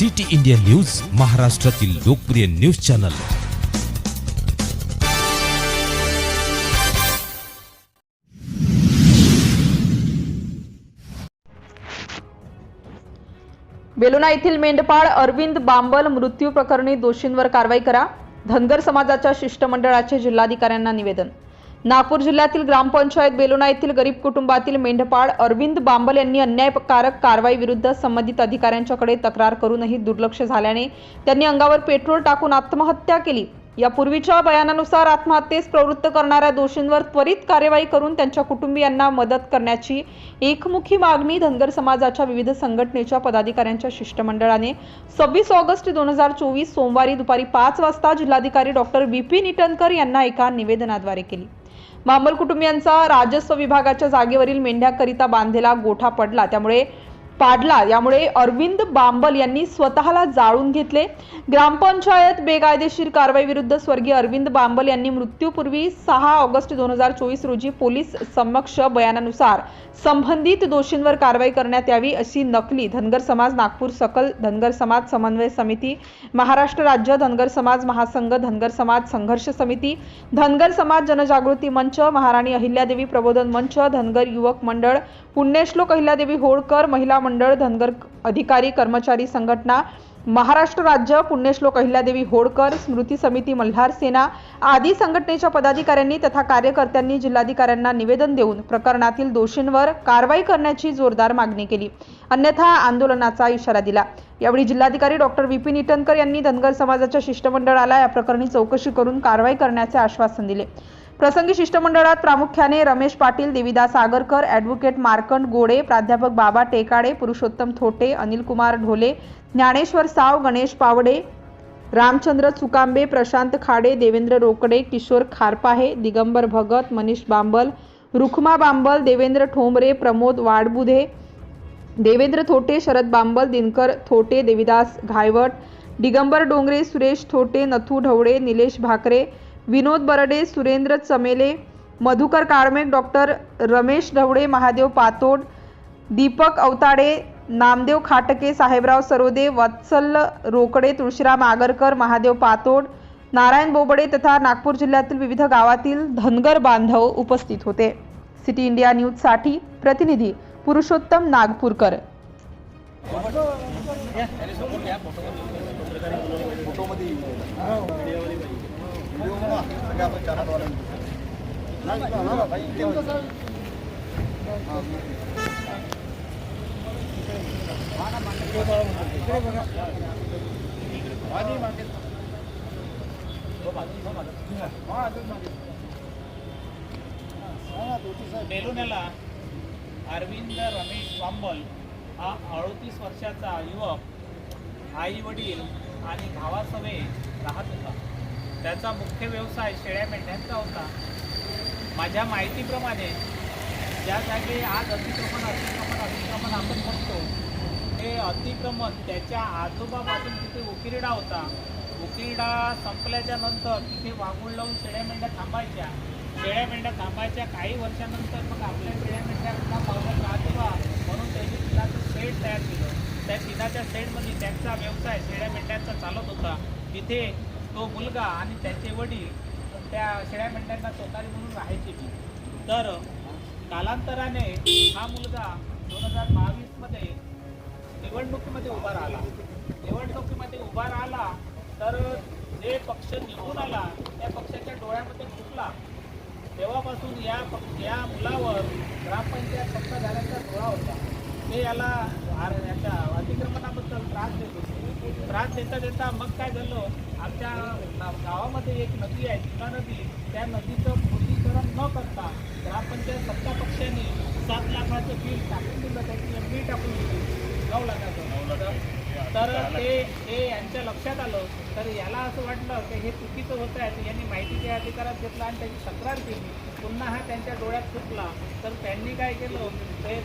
City India news महाराष्ट्रातील लोकप्रिय news channel. Belona येथील मेंढपाळ अरविंद बांबल मृत्यू प्रकरणी दोषींवर कारवाई करा. धनगर समाजाच्या शिष्टमंडळाचे जिल्हाधिकाऱ्यांना निवेदन. नागपूर जिल्ह्यातील ग्रामपंचायत बेलोना येथील गरीब कुटुंबातील मेंढपाळ अरविंद बांबल यांनी अन्यायकारक कारवाई विरुद्ध संबंधित अधिकाऱ्यांच्याकडे तक्रार करूनही दुर्लक्ष झाल्याने त्यांनी अंगावर पेट्रोल टाकून आत्महत्या केली. यापूर्वीच्या बयानानुसार आत्महत्येस प्रवृत्त करणाऱ्या दोषींवर त्वरित कार्यवाही करून त्यांच्या कुटुंबियांना मदत करण्याची एकमुखी मागणी धनगर समाजाच्या विविध संघटनेच्या पदाधिकाऱ्यांच्या शिष्टमंडळाने. सव्वीस ऑगस्ट दोन हजार चोवीस सोमवारी दुपारी पाच वाजता जिल्हाधिकारी डॉक्टर विपिन इटनकर यांना एका निवेदनाद्वारे केली. मामल कुटुंबियांचा राजस्व विभागाच्या जागेवरील मेंढ्याकरिता बांधलेला गोठा पडला. त्यामुळे पाडला. यामुळे अरविंद बांबल यांनी स्वतःला जाळून घेतले. ग्रामपंचायत बेकायदेशीर कारवाई विरुद्ध स्वर्गीय अरविंद बांबल यांनी मृत्यूपूर्वी सहा ऑगस्ट दोन हजार चोवीस रोजी पोलीस समक्ष बयानानुसार संबंधित दोषींवर कारवाई करण्यात यावी अशी नकली धनगर समाज नागपूर सकल धनगर समाज समन्वय समिती महाराष्ट्र राज्य धनगर समाज महासंघ धनगर समाज संघर्ष समिती धनगर समाज जनजागृती मंच महाराणी अहिल्यादेवी प्रबोधन मंच धनगर युवक मंडळ पुण्यश्लोक अहिल्यादेवी होळकर महिला मंडळ धनगर अधिकारी कर्मचारी संघटना महाराष्ट्र राज्य पुण्यश्लोक अहिल्यादेवी होळकर स्मृती समिती मल्हार सेना आदी संघटनेच्या पदाधिकाऱ्यांनी तथा कार्यकर्त्यांनी जिल्हाधिकाऱ्यांना निवेदन देऊन प्रकरणातील दोषींवर कारवाई करण्याची जोरदार मागणी केली. अन्यथा आंदोलनाचा इशारा दिला. यावेळी जिल्हाधिकारी डॉक्टर विपिन इटनकर यांनी धनगर समाजाच्या शिष्टमंडळाला या प्रकरणी चौकशी करून कारवाई करण्याचे आश्वासन दिले. प्रसंगी शिष्टमंडळात प्रामुख्याने रमेश पाटील देविदास आगरकर ॲडव्होकेट मार्कंड गोडे प्राध्यापक बाबा टेकाडे पुरुषोत्तम थोटे अनिलकुमार ढोले ज्ञानेश्वर साव गणेश पावडे रामचंद्र चुकांबे प्रशांत खाडे देवेंद्र रोकडे किशोर खारपाहे दिगंबर भगत मनीष बांबल रुखमा बांबल देवेंद्र ठोंबरे प्रमोद वाडबुधे देवेंद्र थोटे शरद बांबल दिनकर थोटे देविदास घायवट दिगंबर डोंगरे सुरेश थोटे नथू ढवळे निलेश भाकरे विनोद बरडे सुरेंद्र चमेले मधुकर काळमेक डॉक्टर रमेश ढवळे महादेव पातोड दीपक अवताडे नामदेव खाटके साहेबराव सरोदे वत्सल रोकडे तुळशीराम आगरकर महादेव पातोड नारायण बोबडे तथा नागपूर जिल्ह्यातील विविध गावातील धनगर बांधव उपस्थित होते. सिटी इंडिया न्यूजसाठी प्रतिनिधी पुरुषोत्तम नागपूरकर. बेलुण्याला अरविंद रमेश बांबल हा अडतीस वर्षाचा युवक आई वडील आणि भावासवे राहत होता. त्याचा मुख्य व्यवसाय शेळ्या मेंढ्यांचा होता. माझ्या माहितीप्रमाणे ज्या जागी आज अतिक्रमण अतिक्रमण अतिक्रमण आपण म्हणतो ते अतिक्रमण त्याच्या आजोबापासून तिथे उकिरडा होता. उकिरडा संपल्याच्या नंतर तिथे वाघूळ लावून शेळ्या मेंढ्या थांबायच्या. शेळ्या मेंढ्या थांबायच्या काही वर्षानंतर मग आपल्या शेळ्या मेंढ्यांना पावलं आजोबा म्हणून त्यांनी तिलाचं शेड तयार केलं. त्या तिनाच्या शेडमध्ये त्यांचा व्यवसाय शेळ्या मेंढ्यांचा चालत होता. तिथे तो मुलगा आणि त्याचे वडील त्या शेळ्या मेंढ्यांना स्वतःरी म्हणून राहायचे मी तर कालांतराने हा मुलगा दोन हजार बावीसमध्ये निवडणुकीमध्ये उभा राहिला. निवडणुकीमध्ये उभा राहिला तर जे पक्ष निघून आला त्या पक्षाच्या डोळ्यामध्ये फुटला. तेव्हापासून या पक्ष या मुलावर ग्रामपंचायत पक्ष झाल्याचा डोळा होता. ते याला याच्या अतिक्रमणाबद्दल त्रास त्रास देता देता मग काय झालं? आमच्या गावामध्ये एक नदी आहे तिला नदी. त्या नदीचं खोलीकरण न करता ग्रामपंचायत सत्ता पक्षाने सात लाखाचं बिल टाकून दिलं. त्याची एम बी टाकून दिली. नऊ लाखाचं. तर ते ते यांच्या लक्षात आलं. तर याला असं वाटलं की हे चुकीचं होत आहे. तर यांनी माहितीच्या अधिकारात घेतला आणि त्याची तक्रार केली. पुन्हा हा त्यांच्या डोळ्यात फुटला. तर त्यांनी काय केलं? ते